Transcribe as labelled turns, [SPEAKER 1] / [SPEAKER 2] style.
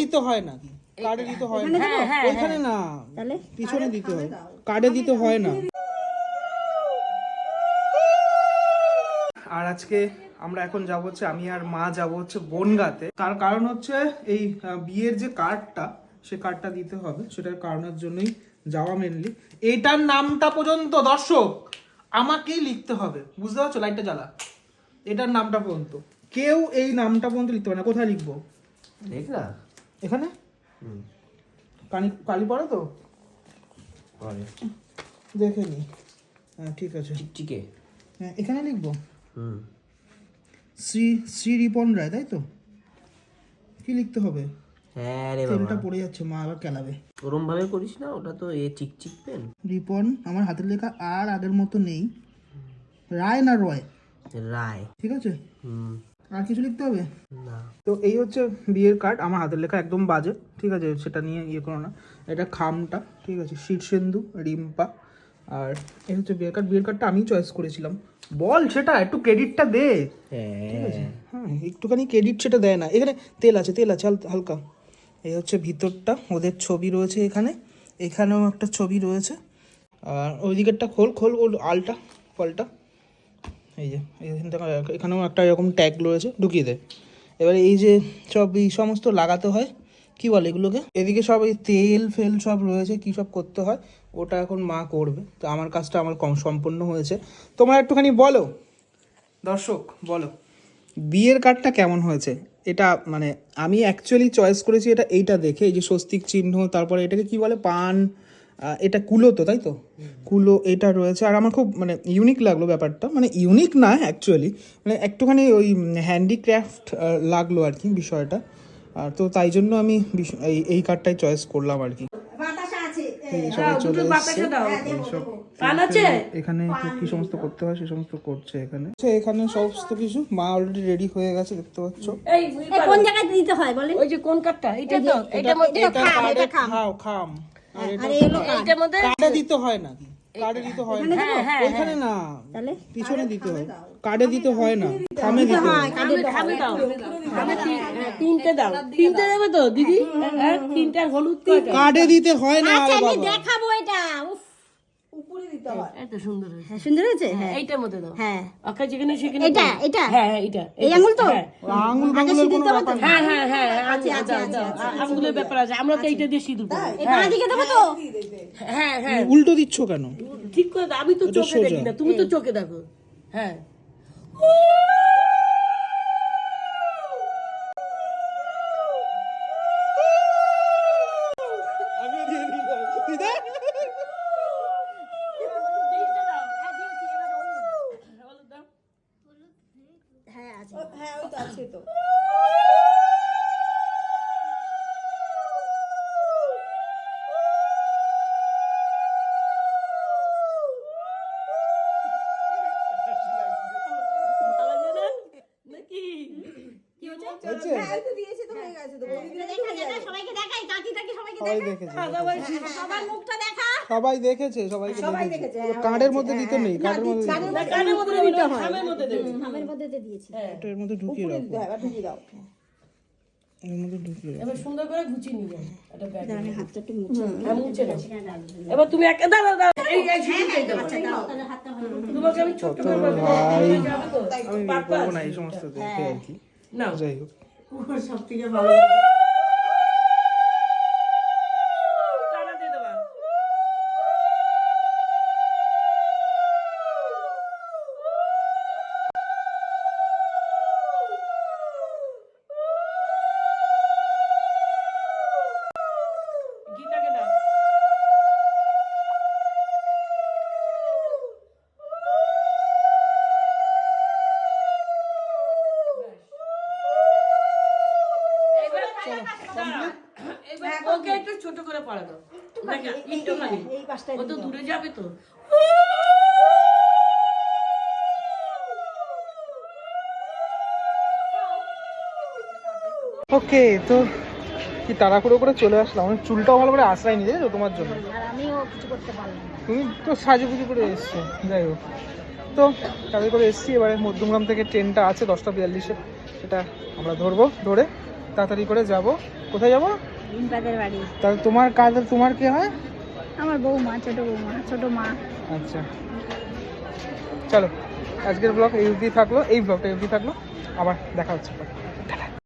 [SPEAKER 1] দিতে হয় না কার্ডে দিতে হয় না। ওইখানে না পিছনে দিতে হয়। কার্ডে দিতে হয় না। আর আজকে আমরা এখন যাব হচ্ছে আমি আর মা যাব হচ্ছে বনগাতে। তার কারণ হচ্ছে এই বিয়ের যে কার্ডটা সে কার্ডটা দিতে হবে। সেটার কারণের জন্যই যাওয়া মেনলি এটার নামটা পর্যন্ত দর্শক আমাকেই লিখতে হবে। বুঝতে পারছ? লাইটটা জ্বালা। এটার নামটা পর্যন্ত। কেউ এই নামটা পর্যন্ত লিখতে পারে না। কোথায় লিখব?
[SPEAKER 2] দেখ না
[SPEAKER 1] এখানে? কালি কালি পড়ে তো? দেখে নি। হ্যাঁ ঠিক আছে।
[SPEAKER 2] চিকচিকে
[SPEAKER 1] হ্যাঁ এখানে লিখব।
[SPEAKER 2] হুম।
[SPEAKER 1] শ্রী শ্রী রিপন রায় তাই তো? কি লিখতে হবে?
[SPEAKER 2] হ্যাঁ রে বাবা।
[SPEAKER 1] পড়ে যাচ্ছে মা আবার কেলাবে।
[SPEAKER 2] ওরম ভাবে করিস না ওটা তো এ চিকচিক পেন।
[SPEAKER 1] রিপন আমার হাতের লেখা আর আগের মতো নেই। রায় না রয়?
[SPEAKER 2] রায়।
[SPEAKER 1] ঠিক আছে?
[SPEAKER 2] হুম।
[SPEAKER 1] আর কিছু লিখতে হবে?
[SPEAKER 2] না।
[SPEAKER 1] তো এই হচ্ছে বিয়ের কার্ড আমার হাতের লেখা একদম বাজে ঠিক আছে? সেটা নিয়ে ইয়ে করো না। এটা খামটা ঠিক আছে? শীর্ষেন্দু রিম্পা আর এই হচ্ছে বিয়ের কার্ড বিয়ের কার্ডটা আমি চয়েস করেছিলাম। বল সেটা একটু ক্রেডিটটা দে।
[SPEAKER 2] হ্যাঁ।
[SPEAKER 1] হ্যাঁ একটুখানি ক্রেডিট সেটা দেয় না। এখানে তেল আছে তেল আছে হাল- হালকা। এই হচ্ছে ভিতরটা ওদের ছবি রয়েছে এখানে। এখানেও একটা ছবি রয়েছে। আর ওই দিকেরটা খোল খোল ওর আলটা ফলটা। এই যে, এখান থেকে, এখানেও একটা এরকম ট্যাগ রয়েছে, ঢুকিয়ে দে। এবারে এই যে সব, এই সমস্ত লাগাতে হয়, কি বলে এগুলোকে? এদিকে সব এই তেল ফেল সব রয়েছে, কি সব করতে হয়, ওটা এখন মা করবে। তো আমার কাজটা আমার কম সম্পূর্ণ হয়েছে। তোমরা একটুখানি বলো। দর্শক, বলো। বিয়ের কার্ডটা কেমন হয়েছে? এটা মানে আমি অ্যাকচুয়ালি চয়েস করেছি এটা, এইটা দেখে, এই যে স্বস্তিক চিহ্ন, তারপরে এটাকে কি বলে, পান এটা কুলো তো তাই তো? কুলো এটা রয়েছে। আর আমার খুব মানে ইউনিক লাগল ব্যাপারটা। মানে ইউনিক না অ্যাকচুয়ালি মানে একটুখানি ওই হ্যান্ডিক্রাফট লাগল আর কি বিষয়টা। আর তো তাই জন্য আমি এই এই কার্ডটাই চয়েস করলাম আর কি। এসছে। এইসব এখানে কি- সমস্ত করতে হয় সে সমস্ত করছে এখানে। আচ্ছা, এখানে সমস্ত কিছু। মা অলরেডি রেডি হয়ে গেছে দেখতে পাচ্ছ।
[SPEAKER 3] এই
[SPEAKER 4] কোন জায়গায় দিতে হয় বলেন?
[SPEAKER 3] ওই যে কোন কাঠটা এটা তো
[SPEAKER 1] এটা খাও খাম। আর
[SPEAKER 4] এই হলো কার্ড।
[SPEAKER 3] মধ্যে
[SPEAKER 1] কার্ডে দিতে হয় না কার্ডে দিতে হয় না। ওইখানে না
[SPEAKER 4] তাহলে?
[SPEAKER 1] পিছনে দিতে হয়। কার্ডে দিতে হয় না খামে দিতে হয়।
[SPEAKER 3] দাও। হ্যাঁ, তিনটে দাও। তিনটে দেবে তো দিদি? হ্যাঁ তিনটে আর হলুদ
[SPEAKER 1] কার্ডে দিতে হয় না
[SPEAKER 4] আচ্ছা আমি দেখাবো এটা। উফ
[SPEAKER 3] এত সুন্দর হয়েছে।
[SPEAKER 4] হ্যাঁ, সুন্দর হয়েছে? হ্যাঁ
[SPEAKER 3] এইটার মধ্যে দাও।
[SPEAKER 4] হ্যাঁ।
[SPEAKER 3] যেখানে সেখানে
[SPEAKER 4] এটা এটা?
[SPEAKER 3] হ্যাঁ হ্যাঁ এটা
[SPEAKER 4] এই আঙুল তো?
[SPEAKER 3] হ্যাঁ।
[SPEAKER 1] আঙুল
[SPEAKER 4] আগে সিঁদুর তো?
[SPEAKER 3] হ্যাঁ হ্যাঁ হ্যাঁ
[SPEAKER 4] আচ্ছা আচ্ছা আচ্ছা আচ্ছা
[SPEAKER 3] আঙুলের ব্যাপার আছে। আমরা তো এইটা দিয়ে সিঁদুর দেবো।
[SPEAKER 4] এই বাঁ দিকে দেবো তো?
[SPEAKER 3] হ্যাঁ হ্যাঁ।
[SPEAKER 1] উল্টো দিচ্ছ কেন?
[SPEAKER 3] ঠিক করে আমি তো চোখে। দেখি না। তুমি তো চোখে দেখো। হ্যাঁ।
[SPEAKER 1] দিয়ে সবাই দেখেছে
[SPEAKER 4] সবার মুখটা দেখা।
[SPEAKER 1] সবাই দেখেছে সবাইকে দেখেছে। কার্ডের মধ্যে দিতে নেই কার্ডের মধ্যে
[SPEAKER 3] কানের মধ্যে খামের
[SPEAKER 4] দিয়েছি।
[SPEAKER 1] এর ঢুকিয়ে রাখো। এর মধ্যে ঢুকিয়ে
[SPEAKER 3] এবার সুন্দর করে গুছিয়ে নিয়ে যাও একটা ব্যাগ
[SPEAKER 4] আমি হাতটা একটু মুছে।
[SPEAKER 3] হ্যাঁ, মুছে। এবার তুমি এই এই দাও। তোমাকে আমি করে?
[SPEAKER 1] আমি না এই সমস্ত দেখে আর কি।
[SPEAKER 3] নাও।
[SPEAKER 1] যাই হোক
[SPEAKER 3] টানা ছোট করে পড়া দাও একটুখানি। ও তো দূরে যাবে তো।
[SPEAKER 1] ওকে তো কি তাড়াহুড়ো করে চলে আসলাম? আমি চুলটাও ভালো করে আশ্রয় নিয়ে তো তোমার জন্য।
[SPEAKER 4] আর আমিও কিছু করতে পারলাম
[SPEAKER 1] তুমি তো সাজুগুজু করে এসছো যাই হোক। তো তাদের করে এসছি এবারে মধ্যমগ্রাম থেকে ট্রেনটা আছে দশটা বিয়াল্লিশে। সেটা আমরা ধরবো ধরে তাড়াতাড়ি করে যাব। কোথায় যাব?
[SPEAKER 4] রিম্পাদের বাড়ি।
[SPEAKER 1] তাহলে তোমার কাজ তোমার কে হয়?
[SPEAKER 4] আমার বৌমা ছোট বৌমা ছোট মা।
[SPEAKER 1] আচ্ছা। চলো আজকের ব্লগ এই অবধি থাকল এই ব্লগটা এই অবধি থাকল আবার দেখা হচ্ছে